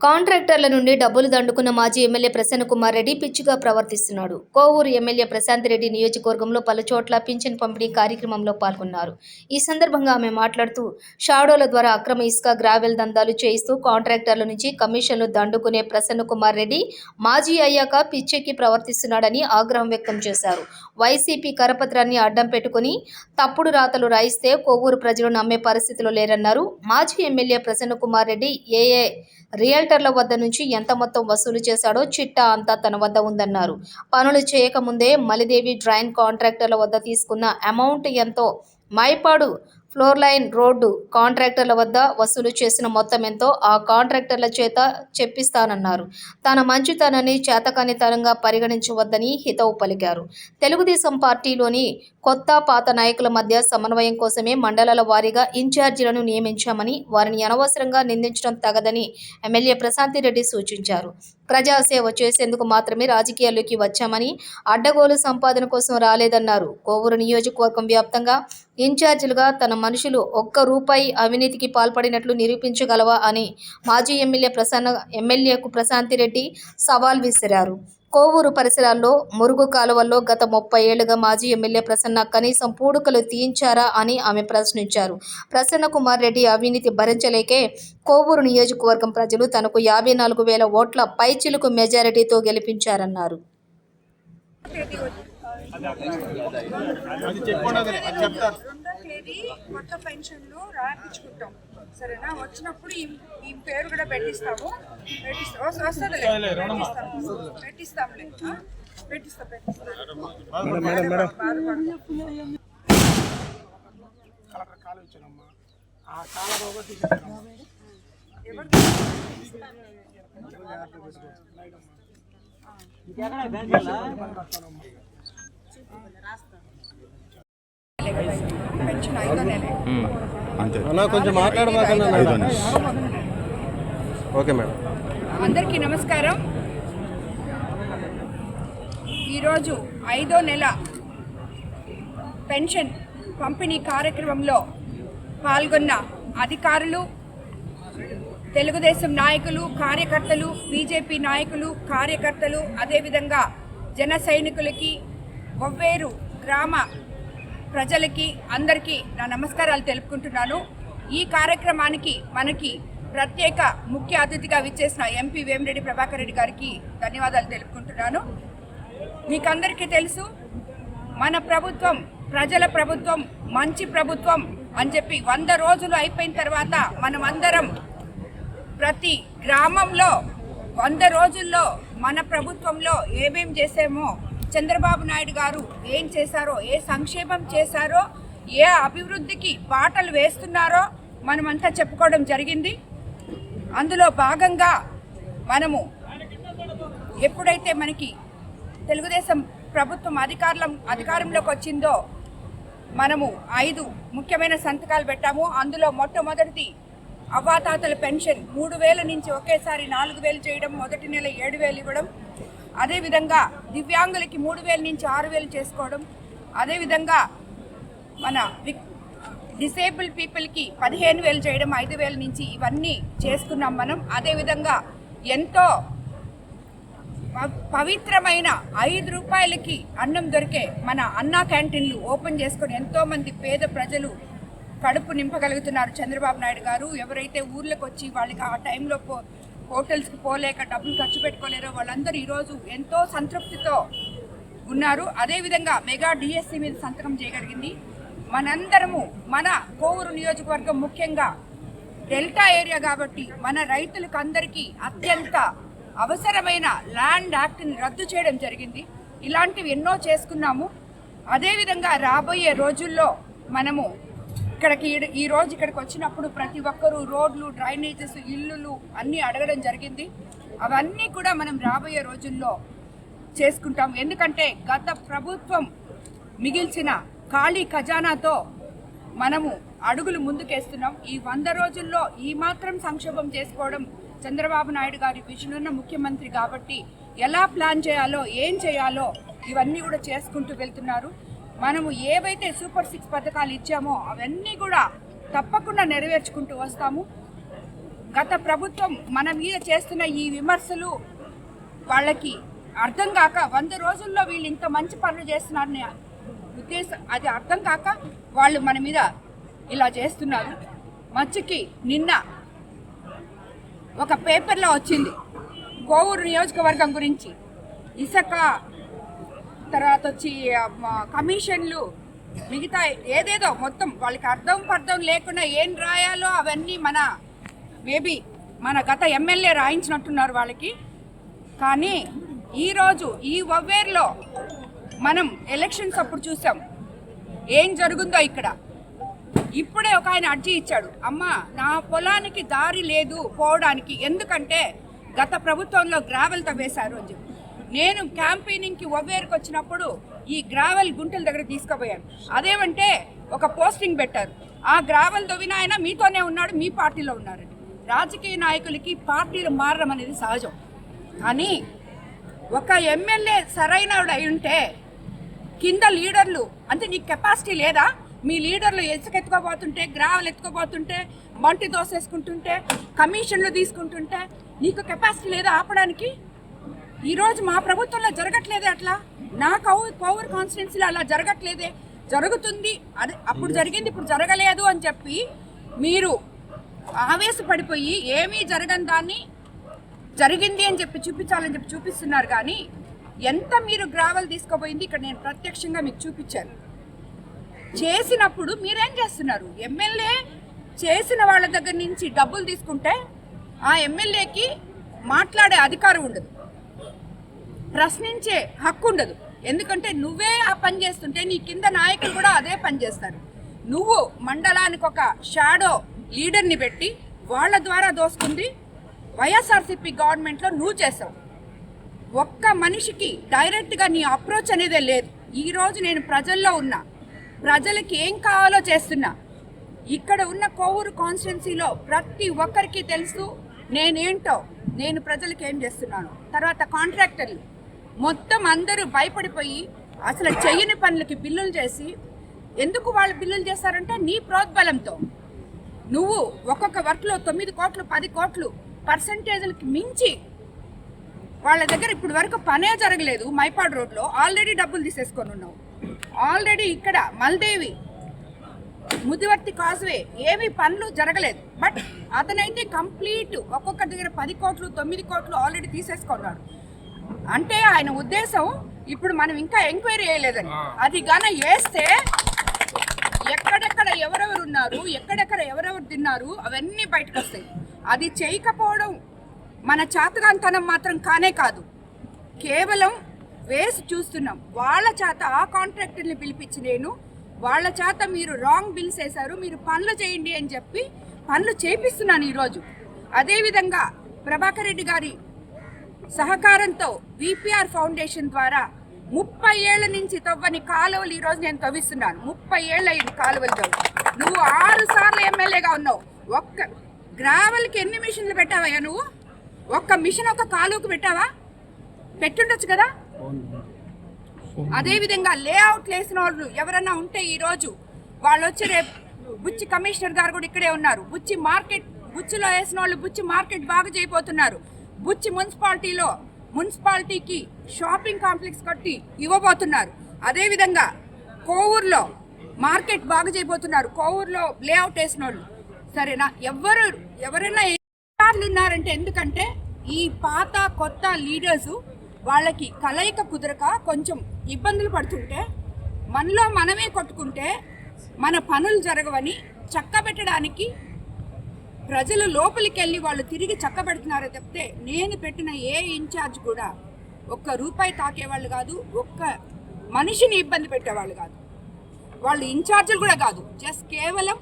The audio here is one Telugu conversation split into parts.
కాంట్రాక్టర్ల నుండి డబ్బులు దండుకున్న మాజీ ఎమ్మెల్యే ప్రసన్న కుమార్ రెడ్డి పిచ్చిగా ప్రవర్తిస్తున్నాడు. కోవూరు ఎమ్మెల్యే ప్రశాంత్ రెడ్డి నియోజకవర్గంలో పలు చోట్ల పింఛన్ పంపిణీ కార్యక్రమంలో పాల్గొన్నారు. ఈ సందర్భంగా ఆమె మాట్లాడుతూ షాడోల ద్వారా అక్రమ ఇసుక గ్రావెల్ దందాలు చేయిస్తూ కాంట్రాక్టర్ల నుంచి కమిషన్లు దండుకునే ప్రసన్న కుమార్ రెడ్డి మాజీ అయ్యాక పిచ్చెక్కి ప్రవర్తిస్తున్నాడని ఆగ్రహం వ్యక్తం చేశారు. వైసీపీ కరపత్రాన్ని అడ్డం పెట్టుకుని తప్పుడు రాతలు రాయిస్తే కొవ్వూరు ప్రజలు నమ్మే పరిస్థితిలో లేరన్నారు. మాజీ ఎమ్మెల్యే ప్రసన్న కుమార్ రెడ్డి ఏఏ రియల్టర్ల వద్ద నుంచి ఎంత మొత్తం వసూలు చేశాడో చిట్టా అంతా తన వద్ద ఉందన్నారు. పనులు చేయకముందే మలిదేవి డ్రైన్ కాంట్రాక్టర్ల వద్ద తీసుకున్న అమౌంట్ ఎంతో. మైపాడు ఫ్లోర్ లైన్ రోడ్డు కాంట్రాక్టర్ల వద్ద వసూలు చేసిన మొత్తం ఎంతో ఆ కాంట్రాక్టర్ల చేత చెప్పిస్తానన్నారు. తన మంచితనాన్ని చేతకానితనంగా పరిగణించవద్దని హితవు పలికారు. తెలుగుదేశం పార్టీలోని కొత్త పాత నాయకుల మధ్య సమన్వయం కోసమే మండలాల వారీగా ఇన్ఛార్జీలను నియమించామని వారిని అనవసరంగా నిందించడం తగదని ఎమ్మెల్యే ప్రశాంతిరెడ్డి సూచించారు. ప్రజాసేవ చేసేందుకు మాత్రమే రాజకీయాల్లోకి వచ్చామని అడ్డగోలు సంపాదన కోసం రాలేదన్నారు. కోవూరు నియోజకవర్గం వ్యాప్తంగా ఇన్ఛార్జీలుగా తన మనుషులు ఒక్క రూపాయి అవినీతికి పాల్పడినట్లు నిరూపించగలవా అని మాజీ ఎమ్మెల్యే ప్రసన్న ఎమ్మెల్యేకు ప్రశాంతిరెడ్డి సవాల్ విసిరారు. కోవూరు పరిసరాల్లో మురుగు కాలువల్లో గత ముప్పై ఏళ్ళుగా మాజీ ఎమ్మెల్యే ప్రసన్న కనీసం పూడుకలు తీయించారా అని ఆమె ప్రశ్నించారు. ప్రసన్న కుమార్ రెడ్డి అవినీతి భరించలేకే కోవూరు నియోజకవర్గం ప్రజలు తనకు యాభై నాలుగు వేల ఓట్ల పైచిలుకు మెజారిటీతో గెలిపించారన్నారు. చెప్తారు రెండో తేదీ కొత్త పెన్షన్లు రాయించుకుంటాం. సరేనా? వచ్చినప్పుడు ఈ పేరు కూడా పెట్టిస్తాము. పెట్టిస్తాం వస్- వస్తుందిలే. పెట్టిస్తాము. పెట్టిస్తాంలే. ఆ? పెట్టిస్తా పెట్టిస్తా. Madam madam. బాధపడకు. కలెక్టర్ కాలు ఇచ్చానమ్మా. ఆ కాల రోగ తీసేసాను ఎవరు పెన్షన్ ఐదో నెలే అంతే. అన్న కొంచెం మాట్లాడబాకన్నా ఐదో నెల. Okay madam. అందరికీ నమస్కారం. ఈరోజు ఐదో నెల పెన్షన్ పంపిణీ కార్యక్రమంలో పాల్గొన్న అధికారులు తెలుగుదేశం నాయకులు కార్యకర్తలు బీజేపీ నాయకులు కార్యకర్తలు అదేవిధంగా జన సైనికులకి ఒవ్వేరు గ్రామ ప్రజలకి అందరికీ నా నమస్కారాలు తెలుపుకుంటున్నాను. ఈ కార్యక్రమానికి మనకి ప్రత్యేక ముఖ్య అతిథిగా విచ్చేసిన ఎంపీ వేమిరెడ్డి ప్రభాకర్ రెడ్డి గారికి ధన్యవాదాలు తెలుపుకుంటున్నాను. మీకందరికీ తెలుసు మన ప్రభుత్వం ప్రజల ప్రభుత్వం మంచి ప్రభుత్వం అని చెప్పి వంద రోజులు అయిపోయిన తర్వాత మనం అందరం ప్రతి గ్రామంలో వంద రోజుల్లో మన ప్రభుత్వంలో ఏమేం చేసామో చంద్రబాబు నాయుడు గారు ఏం చేశారో ఏ సంక్షేమం చేశారో ఏ అభివృద్ధికి బాటలు వేస్తున్నారో మనమంతా చెప్పుకోవడం జరిగింది. అందులో భాగంగా మనము ఎప్పుడైతే మనకి తెలుగుదేశం ప్రభుత్వం అధికారం అధికారంలోకి వచ్చిందో మనము ఐదు ముఖ్యమైన సంతకాలు పెట్టాము. అందులో మొట్టమొదటిది అవ్వాతాతల పెన్షన్. మూడు వేల నుంచి ఒకేసారి నాలుగు వేలు చేయడం మొదటి నెల ఏడు వేలు ఇవ్వడం అదేవిధంగా దివ్యాంగులకి మూడు వేల నుంచి ఆరు వేలు చేసుకోవడం అదేవిధంగా మన విక్ డిసేబుల్ పీపుల్కి పదిహేను వేలు చేయడం ఐదు వేల నుంచి ఇవన్నీ చేసుకున్నాం మనం. అదేవిధంగా ఎంతో పవిత్రమైన ఐదు రూపాయలకి అన్నం దొరికే మన అన్నా క్యాంటీన్లు ఓపెన్ చేసుకొని ఎంతోమంది పేద ప్రజలు కడుపు నింపగలుగుతున్నారు. చంద్రబాబు నాయుడు గారు ఎవరైతే ఊర్లకు వచ్చి వాళ్ళకి ఆ టైంలో పో హోటల్స్కి పోలేక డబ్బులు ఖర్చు పెట్టుకోలేరు వాళ్ళందరూ ఈరోజు ఎంతో సంతృప్తితో ఉన్నారు. అదేవిధంగా మెగా డిఎస్సి మీద సంతకం చేయగలిగింది. మనందరము మన కోవూరు నియోజకవర్గం ముఖ్యంగా డెల్టా ఏరియా కాబట్టి మన రైతులకు అందరికీ అత్యంత అవసరమైన ల్యాండ్ యాక్ట్ని రద్దు చేయడం జరిగింది. ఇలాంటివి ఎన్నో చేసుకున్నాము. అదేవిధంగా రాబోయే రోజుల్లో మనము ఇక్కడికి ఈ- రోజు ఇక్కడికి వచ్చినప్పుడు ప్రతి ఒక్కరూ రోడ్లు డ్రైనేజెస్ ఇల్లులు అన్నీ అడగడం జరిగింది. అవన్నీ కూడా మనం రాబోయే రోజుల్లో చేసుకుంటాం. ఎందుకంటే గత ప్రభుత్వం మిగిల్చిన ఖాళీ ఖజానాతో మనము అడుగులు ముందుకేస్తున్నాం. ఈ వంద రోజుల్లో ఈ మాత్రం సంక్షోభం చేసుకోవడం చంద్రబాబు నాయుడు గారి విజన్ ఉన్న ముఖ్యమంత్రి కాబట్టి ఎలా ప్లాన్ చేయాలో ఏం చేయాలో ఇవన్నీ కూడా చేసుకుంటూ వెళ్తున్నారు. మనము ఏవైతే సూపర్ సిక్స్ పథకాలు ఇచ్చామో అవన్నీ కూడా తప్పకుండా నెరవేర్చుకుంటూ వస్తాము. గత ప్రభుత్వం మన మీద చేస్తున్న ఈ విమర్శలు వాళ్ళకి అర్థం కాక వంద రోజుల్లో వీళ్ళు ఇంత మంచి పనులు చేస్తున్నారని ఉద్దేశం అది అర్థం కాక వాళ్ళు మన మీద ఇలా చేస్తున్నారు. మచ్చుకి నిన్న ఒక పేపర్లో వచ్చింది. కోవూరు నియోజకవర్గం గురించి. ఇసుక తర్వాత వచ్చి కమిషన్లు మిగతా ఏదేదో మొత్తం వాళ్ళకి అర్థం పర్థం లేకుండా ఏం రాయాలో అవన్నీ మన మేబీ మన గత ఎమ్మెల్యే రాయించినట్టున్నారు వాళ్ళకి. కానీ ఈరోజు ఈ వవ్వేరులో మనం ఎలక్షన్స్ అప్పుడు చూసాం. ఏం జరుగుందో ఇక్కడ. ఇప్పుడే ఒక ఆయన అర్జీ ఇచ్చాడు. అమ్మ నా పొలానికి దారి లేదు పోవడానికి. ఎందుకంటే గత ప్రభుత్వంలో గ్రావెల్ తవ్వేశారు అని చెప్పి. నేను క్యాంపెయినింగ్కి ఒవ్వేరుకు వచ్చినప్పుడు ఈ గ్రావెల్ గుంటల దగ్గర తీసుకుపోయాను. అదేమంటే ఒక పోస్టింగ్ పెట్టారు. ఆ గ్రావెల్ తవ్విన ఆయన మీతోనే ఉన్నాడు మీ పార్టీలో ఉన్నారని రాజకీయ నాయకులకి పార్టీలు మారడం అనేది సహజం. కానీ ఒక ఎమ్మెల్యే సరైన అయి ఉంటే కింద లీడర్లు అంటే నీకు కెపాసిటీ లేదా? మీ లీడర్లు ఇసుక ఎత్తుకోబోతుంటే గ్రావెల్ ఎత్తుకోబోతుంటే మంటి దోసేసుకుంటుంటే కమిషన్లు తీసుకుంటుంటే నీకు కెపాసిటీ లేదా ఆపడానికి? ఈరోజు మా ప్రభుత్వంలో జరగట్లేదే అట్లా? నా కౌ పవర్ కాన్స్టిట్యున్సీలో అలా జరగట్లేదే. జరుగుతుంది. అది అప్పుడు జరిగింది ఇప్పుడు జరగలేదు అని చెప్పి మీరు ఆవేశపడిపోయి ఏమీ జరగని దాన్ని జరిగింది అని చెప్పి చూపించాలని చెప్పి చూపిస్తున్నారు కానీ ఎంత మీరు గ్రావెల్ తీసుకోపోయింది ఇక్కడ నేను ప్రత్యక్షంగా మీకు చూపించాను. చేసినప్పుడు మీరేం చేస్తున్నారు? ఎమ్మెల్యే చేసిన వాళ్ళ దగ్గర నుంచి డబ్బులు తీసుకుంటే ఆ ఎమ్మెల్యేకి మాట్లాడే అధికారం ఉండదు. ప్రశ్నించే హక్కు ఉండదు. ఎందుకంటే నువ్వే ఆ పని చేస్తుంటే నీ కింద నాయకులు కూడా అదే పని చేస్తారు. నువ్వు మండలానికి ఒక షాడో లీడర్ని పెట్టి వాళ్ళ ద్వారా దోసుకుంది వైఎస్ఆర్సీపీ గవర్నమెంట్లో నువ్వు చేసావు. ఒక్క మనిషికి డైరెక్ట్గా నీ అప్రోచ్ అనేదే లేదు. ఈరోజు నేను ప్రజల్లో ఉన్నా ప్రజలకి ఏం కావాలో చేస్తున్నా. ఇక్కడ ఉన్న కోవూరు కాన్స్టిట్యున్సీలో ప్రతి ఒక్కరికి తెలుసు నేనేంటో నేను ప్రజలకు ఏం చేస్తున్నాను. తర్వాత కాంట్రాక్టర్లు. మొత్తం అందరూ భయపడిపోయి అసలు చెయ్యని పనులకి బిల్లులు చేసి ఎందుకు వాళ్ళు బిల్లులు చేస్తారంటే నీ ప్రోద్బలంతో. నువ్వు ఒక్కొక్క వర్క్లో తొమ్మిది కోట్లు పది కోట్లు పర్సంటేజ్లకి మించి వాళ్ళ దగ్గర ఇప్పుడు వరకు పనే జరగలేదు మైపాడు రోడ్లో. ఆల్రెడీ డబ్బులు తీసేసుకొని ఉన్నావు. ఆల్రెడీ ఇక్కడ మల్దేవి ముదివర్తి కాజ్వే ఏమీ పనులు జరగలేదు. బట్ అతనైతే కంప్లీట్ ఒక్కొక్క దగ్గర పది కోట్లు తొమ్మిది కోట్లు ఆల్రెడీ తీసేసుకున్నాడు. అంటే ఆయన ఉద్దేశం ఇప్పుడు మనం ఇంకా ఎంక్వైరీ చేయలేదని అది గాన వేస్తే ఎక్కడెక్కడ ఎవరెవరు ఉన్నారు ఎక్కడెక్కడ ఎవరెవరు తిన్నారు అవన్నీ బయటకు వస్తాయి అది చేయకపోవడం మన చాతగాంతనం మాత్రం కానే కాదు. కేవలం వేసి చూస్తున్నాం. వాళ్ళ చేత ఆ కాంట్రాక్టర్ని పిలిపించి నేను వాళ్ళ చేత మీరు రాంగ్ బిల్స్ వేశారు మీరు పనులు చేయండి అని చెప్పి పనులు చేపిస్తున్నాను ఈరోజు. అదేవిధంగా ప్రభాకర్ రెడ్డి గారి సహకారంతో విపిఆర్ ఫౌండేషన్ ద్వారా ముప్పై ఏళ్ళ నుంచి తవ్వని కాలువలు ఈ రోజు నేను తవ్విస్తున్నాను. ముప్పై ఏళ్ళ అయింది కాలువలు తవ్వు. నువ్వు ఆరు సార్లు ఎమ్మెల్యేగా ఉన్నావు. ఒక్క గ్రావెల్కి ఎన్ని మిషన్లు పెట్టావయ్యా నువ్వు? ఒక్క మిషన్ ఒక కాలువకు పెట్టావా? పెట్టుండొచ్చు కదా? అదేవిధంగా లేఅవుట్ వేసిన వాళ్ళు ఎవరన్నా ఉంటే ఈరోజు వాళ్ళు వచ్చి రేపు బుచ్చి కమిషనర్ గారు కూడా ఇక్కడే ఉన్నారు. బుచ్చి మార్కెట్ బుచ్చిలో వేసిన వాళ్ళు బుచ్చి మార్కెట్ బాగా చేయబోతున్నారు. బుచ్చి మున్సిపాలిటీలో మున్సిపాలిటీకి షాపింగ్ కాంప్లెక్స్ కట్టి ఇవ్వబోతున్నారు. అదేవిధంగా కోవూరులో మార్కెట్ బాగా చేయబోతున్నారు. కోవూరులో లేఅవుట్ వేసిన వాళ్ళు సరేనా? ఎవరు ఎవరైనా ఎన్నిసార్లు ఉన్నారంటే ఎందుకంటే ఈ పాత కొత్త లీడర్స్ వాళ్ళకి కలయిక కుదరక కొంచెం ఇబ్బందులు పడుతుంటే మనలో మనమే కొట్టుకుంటే మన పనులు జరగవని చక్కబెట్టడానికి ప్రజలు లోపలికి వెళ్ళి వాళ్ళు తిరిగి చక్కబెడుతున్నారే తప్పితే నేను పెట్టిన ఏ ఇన్ఛార్జ్ కూడా ఒక్క రూపాయి తాకేవాళ్ళు కాదు ఒక్క మనిషిని ఇబ్బంది పెట్టేవాళ్ళు కాదు. వాళ్ళు ఇన్ఛార్జీలు కూడా కాదు జస్ట్ కేవలం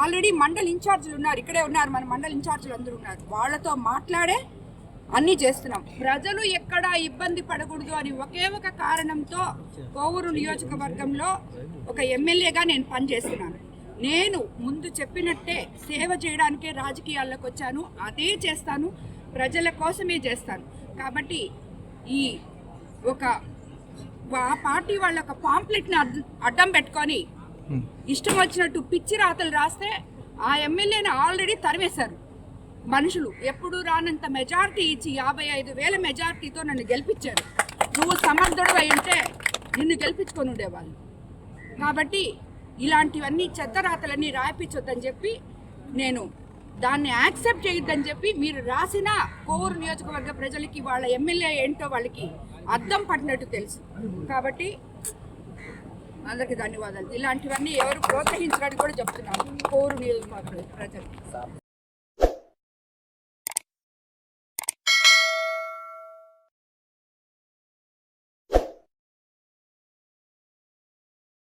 ఆల్రెడీ మండల్ ఇన్ఛార్జీలు ఉన్నారు ఇక్కడే ఉన్నారు మన మండల్ ఇన్ఛార్జీలు అందరూ ఉన్నారు. వాళ్ళతో మాట్లాడే అన్నీ చేస్తున్నాం. ప్రజలు ఎక్కడ ఇబ్బంది పడకూడదు అని ఒకే ఒక కారణంతో కోవూరు నియోజకవర్గంలో ఒక ఎమ్మెల్యేగా నేను పనిచేస్తున్నాను. నేను ముందు చెప్పినట్టే సేవ చేయడానికే రాజకీయాల్లోకి వచ్చాను. అదే చేస్తాను. ప్రజల కోసమే చేస్తాను. కాబట్టి ఈ ఒక ఆ పార్టీ వాళ్ళ ఒక పాంప్లెట్ని అడ్- అడ్డం పెట్టుకొని ఇష్టం వచ్చినట్టు పిచ్చి రాతలు రాస్తే ఆ ఎమ్మెల్యేని ఆల్రెడీ తరివేశారు మనుషులు ఎప్పుడు రానంత మెజారిటీ ఇచ్చి యాభై ఐదు వేల మెజారిటీతో నన్ను గెలిపించారు. నువ్వు సమర్థుడు అయి ఉంటే నిన్ను గెలిపించుకొని ఉండేవాళ్ళు. కాబట్టి ఇలాంటివన్నీ చెత్తరాతలన్నీ రాయించొద్దని చెప్పి నేను దాన్ని యాక్సెప్ట్ చేయొద్దని చెప్పి మీరు రాసిన కోవూరు నియోజకవర్గ ప్రజలకి వాళ్ళ ఎమ్మెల్యే ఏంటో వాళ్ళకి అర్థం పట్టినట్టు తెలుసు. కాబట్టి అందరికీ ధన్యవాదాలు. ఇలాంటివన్నీ ఎవరు ప్రోత్సహించడానికి కూడా చెప్తున్నాను. కోవూరు నియోజకవర్గ ప్రజలు.